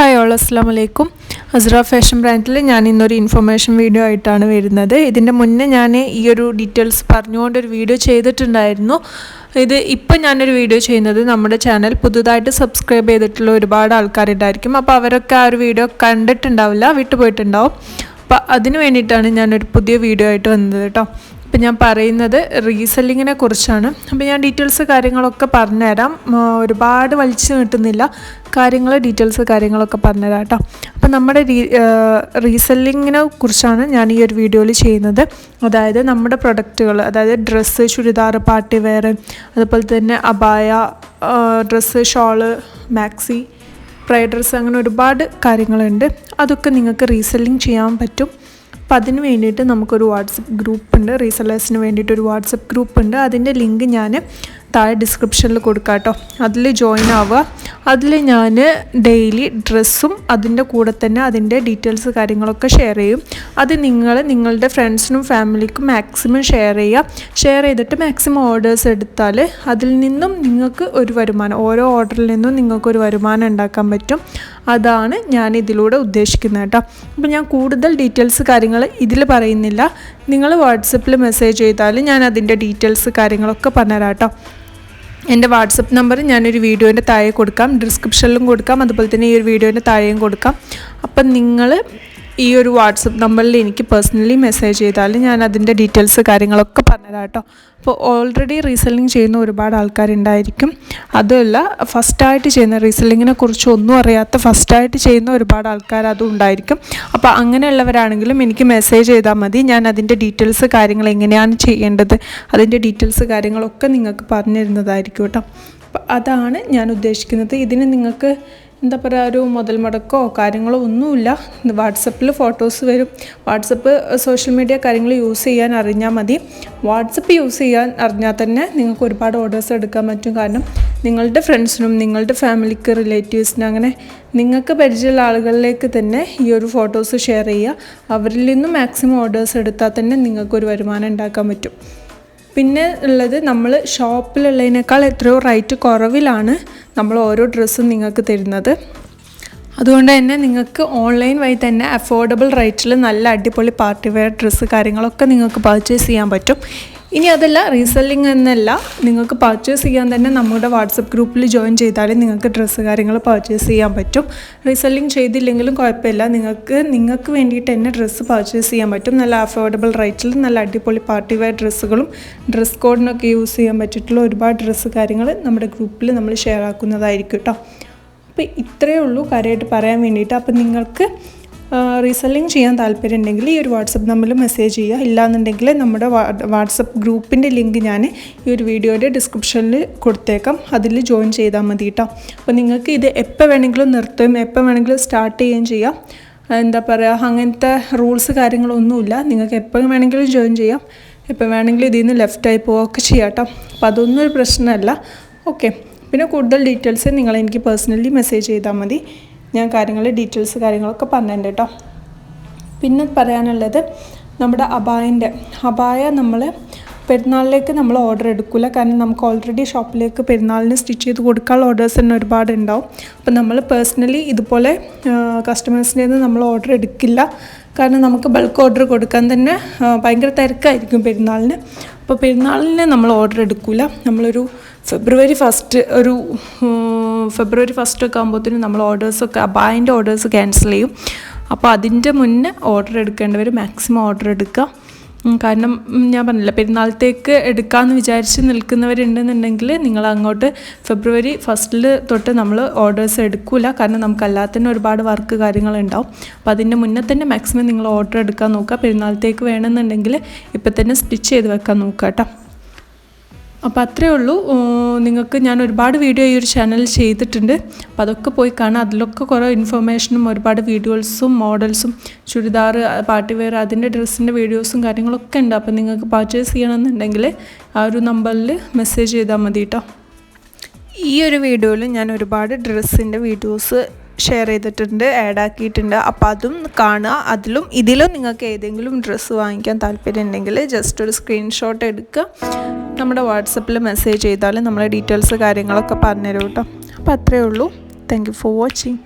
Hi all അസ്സാം വലൈക്കും അസ്ര fashion ബ്രാൻഡിൽ ഞാൻ ഇന്നൊരു ഇൻഫർമേഷൻ വീഡിയോ ആയിട്ടാണ് വരുന്നത്. ഇതിന്റെ മുന്നേ ഞാൻ ഈ ഒരു ഡീറ്റെയിൽസ് പറഞ്ഞുകൊണ്ടൊരു വീഡിയോ ചെയ്തിട്ടുണ്ടായിരുന്നു. ഇത് ഇപ്പം ഞാനൊരു വീഡിയോ ചെയ്യുന്നത് നമ്മുടെ ചാനൽ പുതുതായിട്ട് സബ്സ്ക്രൈബ് ചെയ്തിട്ടുള്ള ഒരുപാട് ആൾക്കാരുണ്ടായിരിക്കും. അപ്പോൾ അവരൊക്കെ ആ ഒരു വീഡിയോ കണ്ടിട്ടുണ്ടാവില്ല വിട്ടുപോയിട്ടുണ്ടാവും. അപ്പോൾ അതിന് വേണ്ടിയിട്ടാണ് ഞാനൊരു പുതിയ വീഡിയോ ആയിട്ട് വന്നത് കേട്ടോ. അപ്പം ഞാൻ പറയുന്നത് റീസെല്ലിങ്ങിനെ കുറിച്ചാണ്. അപ്പം ഞാൻ ഡീറ്റെയിൽസ് കാര്യങ്ങളൊക്കെ പറഞ്ഞുതരാം. ഒരുപാട് വലിച്ചു നീട്ടുന്നില്ല. കാര്യങ്ങൾ ഡീറ്റെയിൽസ് കാര്യങ്ങളൊക്കെ പറഞ്ഞുതരാം കേട്ടോ. അപ്പം നമ്മുടെ റീ റീസെല്ലിങ്ങിനെ കുറിച്ചാണ് ഞാൻ ഈ ഒരു വീഡിയോയിൽ ചെയ്യുന്നത്. അതായത് നമ്മുടെ പ്രൊഡക്റ്റുകൾ അതായത് ഡ്രസ്സ് ചുരിദാർ പാർട്ടി വെയർ അതുപോലെ തന്നെ അബായ ഡ്രസ്സ് ഷോൾ മാക്സി ഫ്രൈഡ് ഡ്രസ്സ് അങ്ങനെ ഒരുപാട് കാര്യങ്ങളുണ്ട്. അതൊക്കെ നിങ്ങൾക്ക് റീസെല്ലിങ് ചെയ്യാൻ പറ്റും. അപ്പം അതിന് വേണ്ടിയിട്ട് നമുക്കൊരു വാട്സപ്പ് ഗ്രൂപ്പ് ഉണ്ട് റീസെല്ലേഴ്സിന് വേണ്ടിയിട്ട് ഒരു വാട്സപ്പ് ഗ്രൂപ്പ് ഉണ്ട് അതിന്റെ ലിങ്ക് ഞാൻ താഴെ ഡിസ്ക്രിപ്ഷനിൽ കൊടുക്കാം കേട്ടോ. അതിൽ ജോയിൻ ആവുക. അതിൽ ഞാൻ ഡെയിലി ഡ്രസ്സും അതിന്റെ കൂടെ തന്നെ അതിന്റെ ഡീറ്റെയിൽസ് കാര്യങ്ങളൊക്കെ ഷെയർ ചെയ്യും. അത് നിങ്ങൾ നിങ്ങളുടെ ഫ്രണ്ട്സിനും ഫാമിലിക്കും മാക്സിമം ഷെയർ ചെയ്യുക. ഷെയർ ചെയ്തിട്ട് മാക്സിമം ഓർഡേഴ്സ് എടുത്താൽ അതിൽ നിന്നും നിങ്ങൾക്ക് ഒരു വരുമാനം ഓരോ ഓർഡറിൽ നിന്നും നിങ്ങൾക്കൊരു വരുമാനം ഉണ്ടാക്കാൻ പറ്റും. അതാണ് ഞാൻ ഇതിലൂടെ ഉദ്ദേശിക്കുന്നത് കേട്ടോ. അപ്പോൾ ഞാൻ കൂടുതൽ ഡീറ്റെയിൽസ് കാര്യങ്ങൾ ഇതിൽ പറയുന്നില്ല. നിങ്ങൾ വാട്സപ്പിൽ മെസ്സേജ് ചെയ്താൽ ഞാൻ അതിന്റെ ഡീറ്റെയിൽസ് കാര്യങ്ങളൊക്കെ പറഞ്ഞുതരാം കേട്ടോ. എന്റെ വാട്സപ്പ് നമ്പർ ഞാനൊരു വീഡിയോന്റെ താഴെ കൊടുക്കാം. ഡിസ്ക്രിപ്ഷനിലും കൊടുക്കാം. അതുപോലെ തന്നെ ഈ ഒരു വീഡിയോന്റെ താഴെയും കൊടുക്കാം. അപ്പം നിങ്ങൾ ഈ ഒരു വാട്സപ്പ് നമ്പറിൽ എനിക്ക് പേഴ്സണലി മെസ്സേജ് ചെയ്താൽ ഞാൻ അതിന്റെ ഡീറ്റെയിൽസ് കാര്യങ്ങളൊക്കെ പറഞ്ഞതാണ് കേട്ടോ. അപ്പോൾ ഓൾറെഡി റീസെല്ലിംഗ് ചെയ്യുന്ന ഒരുപാട് ആൾക്കാരുണ്ടായിരിക്കും. അതുമല്ല ഫസ്റ്റായിട്ട് ചെയ്യുന്ന റീസെല്ലിങ്ങിനെ കുറിച്ച് ഒന്നും അറിയാത്ത ഫസ്റ്റായിട്ട് ചെയ്യുന്ന ഒരുപാട് ആൾക്കാർ അതും ഉണ്ടായിരിക്കും. അപ്പോൾ അങ്ങനെയുള്ളവരാണെങ്കിലും എനിക്ക് മെസ്സേജ് ചെയ്താൽ മതി. ഞാൻ അതിന്റെ ഡീറ്റെയിൽസ് കാര്യങ്ങൾ എങ്ങനെയാണ് ചെയ്യേണ്ടത് അതിന്റെ ഡീറ്റെയിൽസ് കാര്യങ്ങളൊക്കെ നിങ്ങൾക്ക് പറഞ്ഞു തരുന്നതായിരിക്കും കേട്ടോ. അപ്പോൾ അതാണ് ഞാൻ ഉദ്ദേശിക്കുന്നത്. ഇതിന് നിങ്ങൾക്ക് എന്താ പറയുക ഒരു മുതൽ മുടക്കോ കാര്യങ്ങളോ ഒന്നുമില്ല. വാട്സപ്പിൽ ഫോട്ടോസ് വരും. വാട്സപ്പ് സോഷ്യൽ മീഡിയ കാര്യങ്ങൾ യൂസ് ചെയ്യാൻ അറിഞ്ഞാൽ മതി. വാട്സപ്പ് യൂസ് ചെയ്യാൻ അറിഞ്ഞാൽ തന്നെ നിങ്ങൾക്ക് ഒരുപാട് ഓർഡേഴ്സ് എടുക്കാൻ പറ്റും. കാരണം നിങ്ങളുടെ ഫ്രണ്ട്സിനും നിങ്ങളുടെ ഫാമിലിക്ക് റിലേറ്റീവ്സിനും അങ്ങനെ നിങ്ങൾക്ക് പരിചയമുള്ള ആളുകളിലേക്ക് തന്നെ ഈ ഒരു ഫോട്ടോസ് ഷെയർ ചെയ്യുക. അവരിൽ നിന്നും മാക്സിമം ഓർഡേഴ്സ് എടുത്താൽ തന്നെ നിങ്ങൾക്കൊരു വരുമാനം ഉണ്ടാക്കാൻ പറ്റും. പിന്നെ ഉള്ളത് നമ്മൾ ഷോപ്പിലുള്ളതിനേക്കാൾ എത്രയോ റേറ്റ് കുറവിലാണ് നമ്മൾ ഓരോ ഡ്രസ്സും നിങ്ങൾക്ക് തരുന്നത്. അതുകൊണ്ട് തന്നെ നിങ്ങൾക്ക് ഓൺലൈൻ വഴി തന്നെ അഫോർഡബിൾ റേറ്റിൽ നല്ല അടിപൊളി പാർട്ടി വെയർ ഡ്രസ്സ് കാര്യങ്ങളൊക്കെ നിങ്ങൾക്ക് പർച്ചേസ് ചെയ്യാൻ പറ്റും. ഇനി അതല്ല റീസെല്ലിംഗ് എന്നല്ല നിങ്ങൾക്ക് പർച്ചേസ് ചെയ്യാൻ തന്നെ നമ്മുടെ വാട്സപ്പ് ഗ്രൂപ്പിൽ ജോയിൻ ചെയ്താലും നിങ്ങൾക്ക് ഡ്രസ്സ് കാര്യങ്ങൾ പർച്ചേസ് ചെയ്യാൻ പറ്റും. റീസെല്ലിംഗ് ചെയ്തില്ലെങ്കിലും കുഴപ്പമില്ല. നിങ്ങൾക്ക് നിങ്ങൾക്ക് വേണ്ടിയിട്ട് തന്നെ ഡ്രസ്സ് പർച്ചേസ് ചെയ്യാൻ പറ്റും. നല്ല അഫോർഡബിൾ റേറ്റിൽ നല്ല അടിപൊളി പാർട്ടി വെയർ ഡ്രസ്സുകളും ഡ്രസ് കോഡിനൊക്കെ യൂസ് ചെയ്യാൻ പറ്റിയിട്ടുള്ള ഒരുപാട് ഡ്രസ്സ് കാര്യങ്ങൾ നമ്മുടെ ഗ്രൂപ്പിൽ നമ്മൾ ഷെയർ ആക്കുന്നതായിരിക്കും കേട്ടോ അപ്പോൾ ഇത്രയേ ഉള്ളൂ. കാര്യമായിട്ട് പറയാൻ വേണ്ടിയിട്ട്. അപ്പോൾ നിങ്ങൾക്ക് റീസെല്ലിങ് ചെയ്യാൻ താല്പര്യം ഉണ്ടെങ്കിൽ ഈ ഒരു വാട്സപ്പ് നമ്പറിൽ മെസ്സേജ് ചെയ്യുക. ഇല്ലാന്നുണ്ടെങ്കിൽ നമ്മുടെ വാട്സപ്പ് ഗ്രൂപ്പിന്റെ ലിങ്ക് ഞാൻ ഈ ഒരു വീഡിയോയുടെ ഡിസ്ക്രിപ്ഷനിൽ കൊടുത്തേക്കാം. അതിൽ ജോയിൻ ചെയ്താൽ മതി കേട്ടോ അപ്പോൾ നിങ്ങൾക്ക് ഇത് എപ്പോൾ വേണമെങ്കിലും നിർത്തുകയും എപ്പോൾ വേണമെങ്കിലും സ്റ്റാർട്ട് ചെയ്യുകയും ചെയ്യാം. എന്താ പറയുക അങ്ങനത്തെ റൂൾസ് കാര്യങ്ങളൊന്നുമില്ല. നിങ്ങൾക്ക് എപ്പോൾ വേണമെങ്കിലും ജോയിൻ ചെയ്യാം. എപ്പോൾ വേണമെങ്കിലും ഇതിൽ നിന്ന് ലെഫ്റ്റായി പോവുകയൊക്കെ ചെയ്യാം കേട്ടോ അപ്പോൾ അതൊന്നും ഒരു പ്രശ്നമല്ല. ഓക്കെ പിന്നെ കൂടുതൽ ഡീറ്റെയിൽസ് നിങ്ങൾ എനിക്ക് പേഴ്സണലി മെസ്സേജ് ചെയ്താൽ മതി. ഞാൻ കാര്യങ്ങൾ ഡീറ്റെയിൽസ് കാര്യങ്ങളൊക്കെ പറഞ്ഞിട്ടുണ്ട് കേട്ടോ. പിന്നെ പറയാനുള്ളത് നമ്മുടെ അബായന്റെ. അബായ നമ്മൾ പെരുന്നാളിലേക്ക് നമ്മൾ ഓർഡർ എടുക്കില്ല കാരണം നമുക്ക് ഓൾറെഡി ഷോപ്പിലേക്ക് പെരുന്നാളിന് സ്റ്റിച്ച് ചെയ്ത് കൊടുക്കാനുള്ള ഓർഡേഴ്സ് തന്നെ ഒരുപാട് ഉണ്ടാവും. അപ്പോൾ നമ്മൾ പേഴ്സണലി ഇതുപോലെ കസ്റ്റമേഴ്സിന്റെ നിന്ന് നമ്മൾ ഓർഡർ എടുക്കില്ല. കാരണം നമുക്ക് ബൾക്ക് ഓർഡർ കൊടുക്കാൻ തന്നെ ഭയങ്കര തിരക്കായിരിക്കും പെരുന്നാളിന്. അപ്പോൾ പെരുന്നാളിന് നമ്മൾ ഓർഡർ എടുക്കില്ല നമ്മളൊരു ഫെബ്രുവരി ഫസ്റ്റ് ഒരു ഫെബ്രുവരി ഫസ്റ്റ് ഒക്കെ ആകുമ്പോഴത്തേനും നമ്മൾ ഓർഡേഴ്സൊക്കെ അബായിന്റെ ഓർഡേഴ്സ് ക്യാൻസൽ ചെയ്യും. അപ്പോൾ അതിന്റെ മുന്നേ ഓർഡർ എടുക്കേണ്ടവർ മാക്സിമം ഓർഡർ എടുക്കുക. കാരണം ഞാൻ പറഞ്ഞില്ല പെരുന്നാളത്തേക്ക് എടുക്കാമെന്ന് വിചാരിച്ച് നിൽക്കുന്നവരുണ്ടെന്നുണ്ടെങ്കിൽ നിങ്ങൾ അങ്ങോട്ട് ഫെബ്രുവരി ഫസ്റ്റിൽ തൊട്ട് നമ്മൾ ഓർഡേഴ്സ് എടുക്കില്ല കാരണം നമുക്ക് അല്ലാതെ തന്നെ ഒരുപാട് വർക്ക് കാര്യങ്ങളുണ്ടാവും. അപ്പോൾ അതിന്റെ മുന്നേ തന്നെ മാക്സിമം നിങ്ങൾ ഓർഡർ എടുക്കാൻ നോക്കുക. പെരുന്നാളത്തേക്ക് വേണമെന്നുണ്ടെങ്കിൽ ഇപ്പം തന്നെ സ്റ്റിച്ച് ചെയ്ത് വെക്കാൻ നോക്കുക കേട്ടോ. അപ്പോൾ അത്രയേ ഉള്ളൂ. നിങ്ങൾക്ക് ഞാൻ ഒരുപാട് വീഡിയോ ഈ ഒരു ചാനലിൽ ചെയ്തിട്ടുണ്ട്. അപ്പോൾ അതൊക്കെ പോയി കാണാം. അതിലൊക്കെ കുറേ ഇൻഫർമേഷനും ഒരുപാട് വീഡിയോസും മോഡൽസും ചുരിദാർ പാർട്ടി വെയർ അതിന്റെ ഡ്രസ്സിന്റെ വീഡിയോസും കാര്യങ്ങളൊക്കെ ഉണ്ട്. അപ്പോൾ നിങ്ങൾക്ക് പർച്ചേസ് ചെയ്യണമെന്നുണ്ടെങ്കിൽ ആ ഒരു നമ്പറിൽ മെസ്സേജ് ചെയ്താൽ മതി കേട്ടോ ഈ ഒരു വീഡിയോയിൽ ഞാൻ ഒരുപാട് ഡ്രസ്സിന്റെ വീഡിയോസ് ഷെയർ ചെയ്തിട്ടുണ്ട് ആഡ് ആക്കിയിട്ടുണ്ട്. അപ്പോൾ അതും കാണുക. അതിലും ഇതിലും നിങ്ങൾക്ക് ഏതെങ്കിലും ഡ്രസ്സ് വാങ്ങിക്കാൻ താല്പര്യം ഉണ്ടെങ്കിൽ ജസ്റ്റ് ഒരു സ്ക്രീൻഷോട്ട് എടുക്കുക. നമ്മുടെ വാട്സപ്പിൽ മെസ്സേജ് ചെയ്താൽ നമ്മളെ ഡീറ്റെയിൽസ് കാര്യങ്ങളൊക്കെ പറഞ്ഞുതരും കേട്ടോ. അപ്പോൾ അത്രയേ ഉള്ളൂ. Thank you for watching